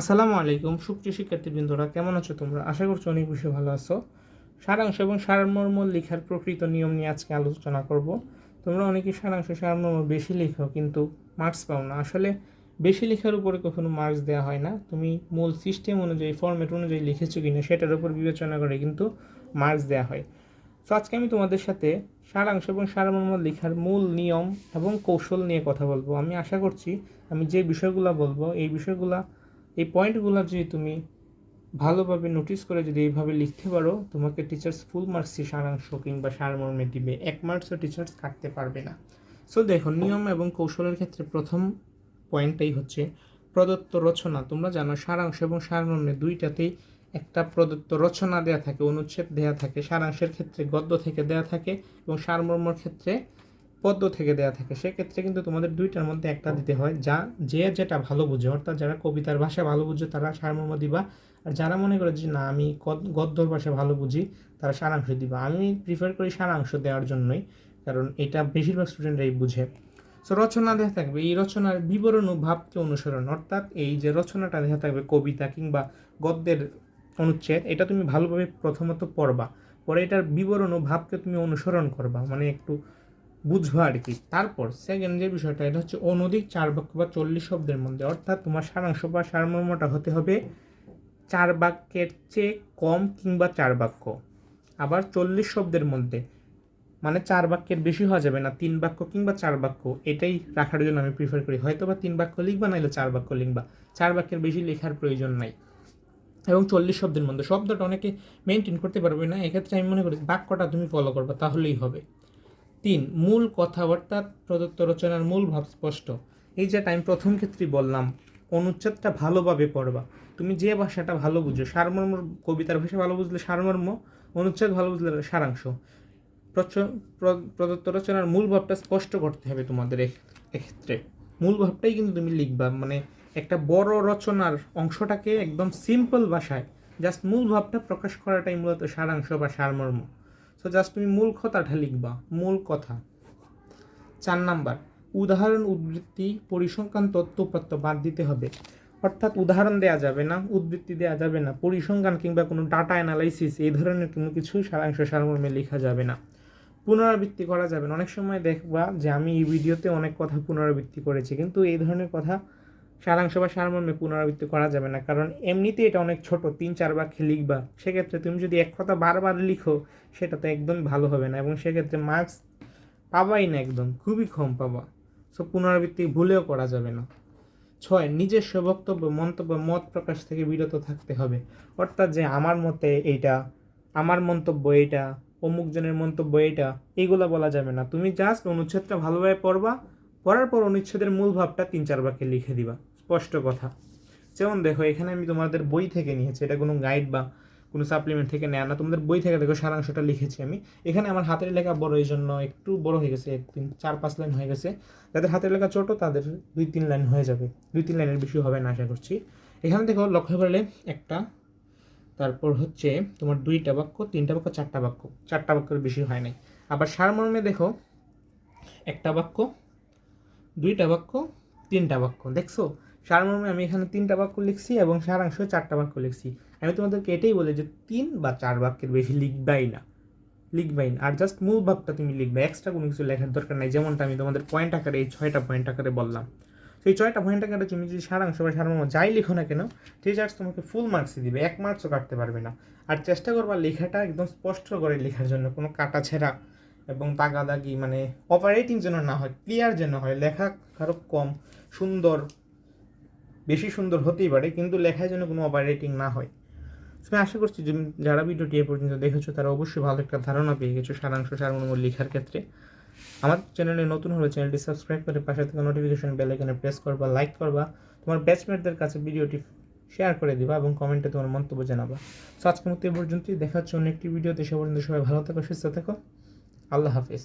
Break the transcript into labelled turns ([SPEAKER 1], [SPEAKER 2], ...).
[SPEAKER 1] আসসালামু আলাইকুম, সুপ্রিয় শিক্ষার্থীবৃন্দরা, কেমন আছো তোমরা? আশা করছ অনেক বেশি ভালো আছো। সারাংশ এবং সারমর্ম লেখার প্রকৃত নিয়ম নিয়ে আজকে আলোচনা করব। তোমরা অনেকে সারাংশ, সারমর্ম বেশি লেখো কিন্তু মার্কস পাও না। আসলে বেশি লেখার উপরে কখনো মার্কস দেওয়া হয় না। তুমি মূল সিস্টেম অনুযায়ী ফর্মেট অনুযায়ী লিখেছো কি না সেটার উপর বিবেচনা করে কিন্তু মার্কস দেওয়া হয়। তো আজকে আমি তোমাদের সাথে সারাংশ এবং সারমর্ম লেখার মূল নিয়ম এবং কৌশল নিয়ে কথা বলব। আমি আশা করছি আমি যে বিষয়গুলো বলব, এই বিষয়গুলো পয়েন্টগুলো যদি তুমি ভালোভাবে নোটিস করে যদি এইভাবে লিখতে পারো, তোমাকে টিচার্স ফুল মার্কসই সারাংশ কিংবা সারমর্মে দিবে। এক মার্কসও টিচার্স কাটতে পারবে না। সো দেখো, নিয়ম এবং কৌশলের ক্ষেত্রে প্রথম পয়েন্টটাই হচ্ছে প্রদত্ত রচনা। তোমরা জানো, সারাংশ এবং সারমর্মে দুইটাতেই একটা প্রদত্ত রচনা দেয়া থাকে, অনুচ্ছেদ দেয়া থাকে। সারাংশের ক্ষেত্রে গদ্য থেকে দেয়া থাকে এবং সারমর্মর ক্ষেত্রে পদ্য থেকে দেয়া থাকে, সেক্ষেত্রে কিন্তু তোমাদের দুইটার মধ্যে একটা দিতে হয়, যা, যে যেটা ভালো বুঝে, অর্থাৎ যারা কবিতার ভাষা ভালো বুঝে তারা সারমর্ম দিবা, আর যারা মনে করে যে না, আমি গদ- গদ্যর ভাষা ভালো বুঝি, তারা সারাংশ দিবা। আমি প্রিফার করি সারাংশ দেওয়ার জন্যই, কারণ এটা বেশিরভাগ স্টুডেন্টরাই বুঝে। সো রচনা দেওয়া থাকবে, এই রচনার বিবরণ ও ভাবকে অনুসরণ, অর্থাৎ এই যে রচনাটা দেওয়া থাকবে কবিতা কিংবা গদ্যের অনুচ্ছেদ, এটা তুমি ভালোভাবে প্রথমত পড়বা। পরে এটার বিবরণ ও ভাবকে তুমি অনুসরণ করবা। মানে একটু বুঝবা আর কি। তারপর সেকেন্ড যে বিষয়টা, এটা হচ্ছে অনধিক চার বাক্য বা চল্লিশ শব্দের মধ্যে, অর্থাৎ তোমার সারাংশ বা সারমর্মটা হতে হবে চার বাক্যের চেয়ে কম কিংবা চার বাক্য। আবার চল্লিশ শব্দের মধ্যে মানে চার বাক্যের বেশি হওয়া যাবে না, তিন বাক্য কিংবা চার বাক্য, এটাই রাখার জন্য আমি প্রিফার করি। হয়তো বা তিন বাক্য লিখবা, নাইলে চার বাক্য লিখবা। চার বাক্যের বেশি লেখার প্রয়োজন নাই। এবং চল্লিশ শব্দের মধ্যে, শব্দটা অনেকে মেনটেন করতে পারবে না। এক্ষেত্রে আমি মনে করি বাক্যটা তুমি ফলো করবা, তাহলেই হবে। তিন, মূল কথা অর্থাৎ প্রদত্ত রচনার মূল ভাব স্পষ্ট। এই যেটা আমি প্রথম ক্ষেত্রেই বললাম, অনুচ্ছেদটা ভালোভাবে পড়বা। তুমি যে ভাষাটা ভালো বুঝো, সারমর্ম কবিতার ভাষা ভালো বুঝলে সারমর্ম, অনুচ্ছেদ ভালো বুঝলে সারাংশ। প্রদত্ত রচনার মূল ভাবটা স্পষ্ট করতে হবে তোমাদের এক্ষেত্রে। মূল ভাবটাই কিন্তু তুমি লিখবা মানে একটা বড় রচনার অংশটাকে একদম সিম্পল ভাষায় জাস্ট মূল ভাবটা প্রকাশ করাটাই মূলত সারাংশ বা সারমর্ম। সো জাস্ট তুমি মূল কথাটা লিখবা, মূল কথা। চার নাম্বার, উদাহরণ উদ্ধৃতি, পরিসংখ্যান তথ্যপত্র বাদ দিতে হবে। অর্থাৎ উদাহরণ দেওয়া যাবে না, উদ্ধৃতি দেওয়া যাবে না, পরিসংখ্যান কিংবা কোনো ডাটা অ্যানালাইসিস এই ধরনের কোনো কিছু সারাংশ সারমর্মে লেখা যাবে না। পুনরাবৃত্তি করা যাবে না। অনেক সময় দেখবা যে আমি এই ভিডিওতে অনেক কথা পুনরাবৃত্তি করেছি, কিন্তু এই ধরনের কথা সারাংশ বা সারমর্মে পুনরাবৃত্তি করা যাবে না, কারণ এমনিতে এটা অনেক ছোট, তিন, চার বাক্যে লিখবা সেক্ষেত্রে তুমি যদি এক কথা বারবার লিখো, সেটা তো একদম ভালো হবে না, এবং সেক্ষেত্রে মার্কস পাবাই না একদম, খুবই কম পাবা। সো পুনরাবৃত্তি ভুলেও করা যাবে না। ছয়, নিজস্ব বক্তব্য, মন্তব্য, মত প্রকাশ থেকে বিরত থাকতে হবে। অর্থাৎ যে আমার মতে এইটা, আমার মন্তব্য এইটা, অমুক জনের মন্তব্য এটা এইগুলো বলা যাবে না। তুমি জাস্ট অনুচ্ছেদটা ভালোভাবে পড়বা, পড়ার পর অনুচ্ছেদের মূল ভাবটা তিন, চার বাক্যে লিখে দিবা। স্পষ্ট কথা। যেমন দেখো, এখানে আমি তোমাদের বই থেকে নিয়েছি, এটা কোনো গাইড বা কোনো সাপ্লিমেন্ট থেকে নেয় না, তোমাদের বই থেকে দেখো সারাংশটা লিখেছি আমি। এখানে আমার হাতের লেখা বড় এই জন্য একটু বড় হয়ে গেছে তিন চার পাঁচ লাইন হয়ে গেছে। যাদের হাতের লেখা ছোট, তাদের দুই তিন লাইন হয়ে যাবে। দুই তিন লাইনের বেশি হবে না, আশা করছি। এখানে দেখো, লক্ষ্য করলে একটা, তারপর হচ্ছে তোমার দুইটা বাক্য, তিনটা বাক্য, চারটা বাক্য। চারটা বাক্যের বেশি হয় নাই। আবার সারমর্মে দেখো, একটা বাক্য, দুইটা বাক্য, তিনটা বাক্য, দেখছ? সারমর্মে আমি এখানে তিনটা বাক্য লিখছি এবং সারাংশ চারটা বাক্য লিখছি। আমি তোমাদেরকে এটাই বলি যে তিন বা চার বাক্যের বেশি লিখবাই না। লিখবাই না। আর জাস্ট মূল ভাবটা তুমি লিখবে। এক্সট্রা কোনো কিছু লেখার দরকার নাই। যেমনটা আমি তোমাদের পয়েন্ট আকারে, এই ছয়টা পয়েন্ট আকারে বললাম। সেই ছয়টা পয়েন্ট আকারে তুমি যদি সারাংশ বা সারমর্ম যাই লিখো না কেন টিচার্স তোমাকে ফুল মার্কসই দিবে। এক মার্কসও কাটতে পারবে না। আর চেষ্টা করবা লেখাটা একদম স্পষ্ট করে লেখার জন্য, কোনো কাটা ছেঁড়া এবং তাগাদাগি মানে অপারেটিং যেন না হয় ক্লিয়ার যেন হয়, লেখা কারও কম, সুন্দর বেশি সুন্দর হতেই পারে, কিন্তু লেখায় যেন কোনো অপারেটিং না হয়। আমি আশা করছি যে যারা ভিডিওটি এ পর্যন্ত দেখেছ, তারা অবশ্যই ভালো একটা ধারণা পেয়ে গেছো সারাংশ সারমর্ম লেখার ক্ষেত্রে। আমার চ্যানেলে নতুন হলে চ্যানেলটি সাবস্ক্রাইব করে পাশে থাকা নোটিফিকেশন বেল আইকনে প্রেস করবা লাইক করবা, তোমার ব্যাচমেটদের কাছে ভিডিওটি শেয়ার করে দিবা এবং কমেন্টে তোমার মন্তব্য জানাবা। সো আজকের মতো এ পর্যন্তই, দেখা হচ্ছে অন্য একটি ভিডিওতে সে পর্যন্ত সবাই ভালো থাকো, সুস্থ থাকো। আল্লাহ হাফিজ।